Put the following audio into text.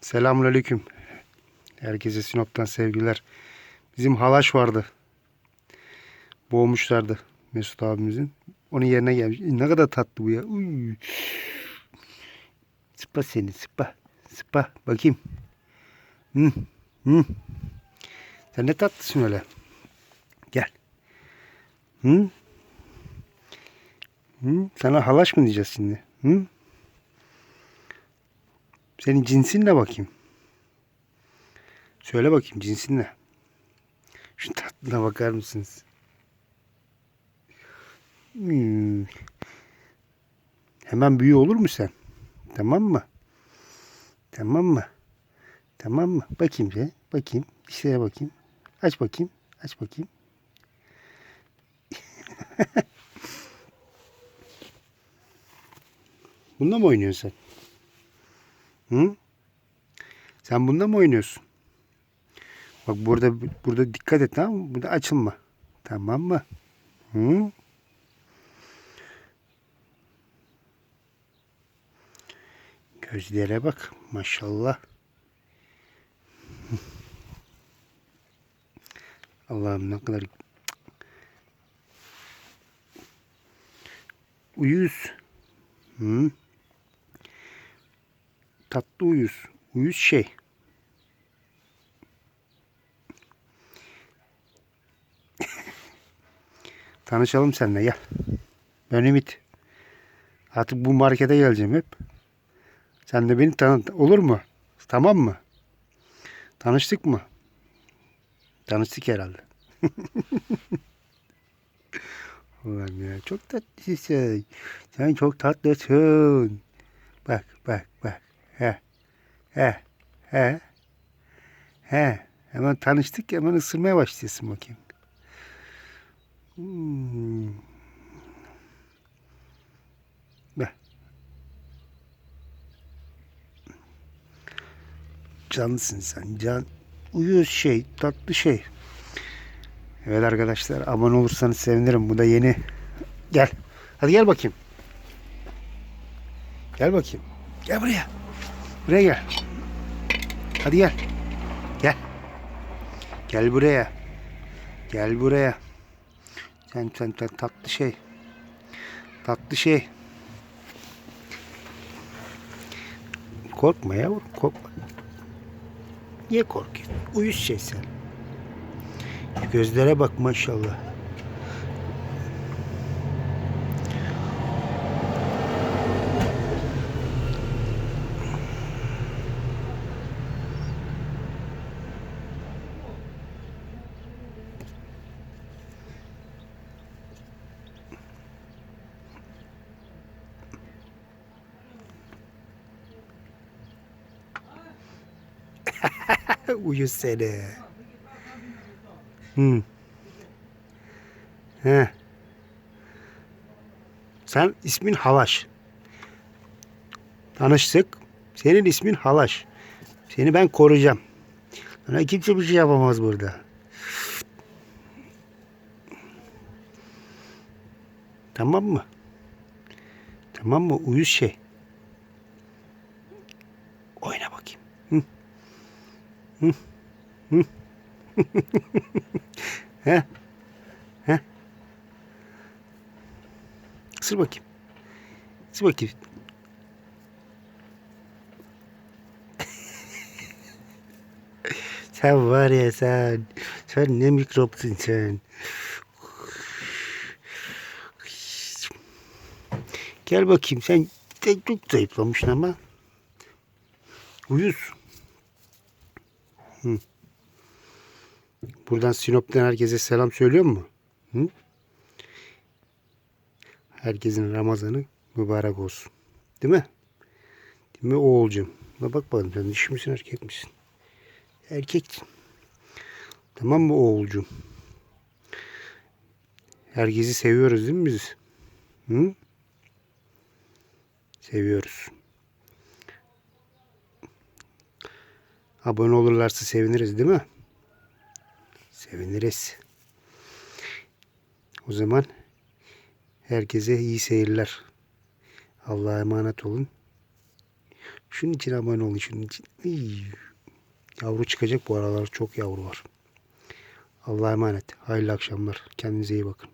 Selamünaleyküm. Herkese Sinop'tan sevgiler. Bizim halaş vardı. Boğmuşlardı Mesut abimizin. Onun yerine gelmiş. Ne kadar tatlı bu ya. Uy. Sıpa seni sıpa. Sıpa bakayım. Hı. Hı. Sen ne tatlısın öyle. Gel. Hı? Hı? Sana halaş mı diyeceğiz şimdi? Hı? Senin cinsin ne bakayım? Söyle bakayım cinsin ne? Şu tatlına bakar mısınız? Hmm. Hemen büyü olur mu sen? Tamam mı? Tamam mı? Tamam mı? Bakayım şey. Bakayım. Dişlere bakayım. Aç bakayım. Aç bakayım. Bunda mı oynuyorsun sen? Hı? Sen bunda mı oynuyorsun? Bak burada burada dikkat et tamam mı? Burada açılma. Tamam mı? Hı? Gözlere bak. Maşallah. Allah'ım ne kadar uyuz. Hı? Tatlı uyuz. Uyuz şey. Tanışalım seninle gel. Ben Ümit. Artık bu markete geleceğim hep. Sen de beni tanıt. Olur mu? Tamam mı? Tanıştık mı? Tanıştık herhalde. Ulan ya çok tatlısın. Sen çok tatlısın. Bak bak bak. He. He. He. He. Hemen tanıştık hemen ısırmaya başlıyorsun bakayım. Hmm. Bak. Cansın sen. Can. Uyuz şey. Tatlı şey. Evet arkadaşlar abone olursanız sevinirim. Bu da yeni. Gel. Hadi gel bakayım. Gel bakayım. Gel buraya. Buraya gel. Hadi gel. Gel. Gel buraya. Gel buraya. Sen sen, sen tatlı şey. Tatlı şey. Korkma yavrum korkma. Niye korkuyorsun? Uyuz şey sen. Gözlere bak maşallah. Uyuz seni. Hı. He. Sen ismin Halaş. Tanıştık. Senin ismin Halaş. Seni ben koruyacağım. Sana kimse bir şey yapamaz burada. Tamam mı? Tamam mı? Uyuz şey. Oyna bakayım. Hı. Hı. Hı. He? He? Isır bakayım. Isır bakayım. sen var ya sen. Sen ne mikropsun sen. Gel bakayım sen de çok zayıflamışsın ama. Uyuz. Hı. Buradan Sinop'tan herkese selam söylüyor mu? Hı? Herkesin Ramazanı mübarek olsun. Değil mi? Değil mi oğulcum? Bak bak bakalım sen dişi misin erkek misin? Erkeksin. Tamam mı oğulcum? Herkesi seviyoruz değil mi biz? Hı? Seviyoruz. Abone olurlarsa seviniriz değil mi? Seviniriz. O zaman herkese iyi seyirler. Allah'a emanet olun. Şunun için abone olun şunun için. Iy. Yavru çıkacak bu aralar çok yavru var. Allah'a emanet. Hayırlı akşamlar. Kendinize iyi bakın.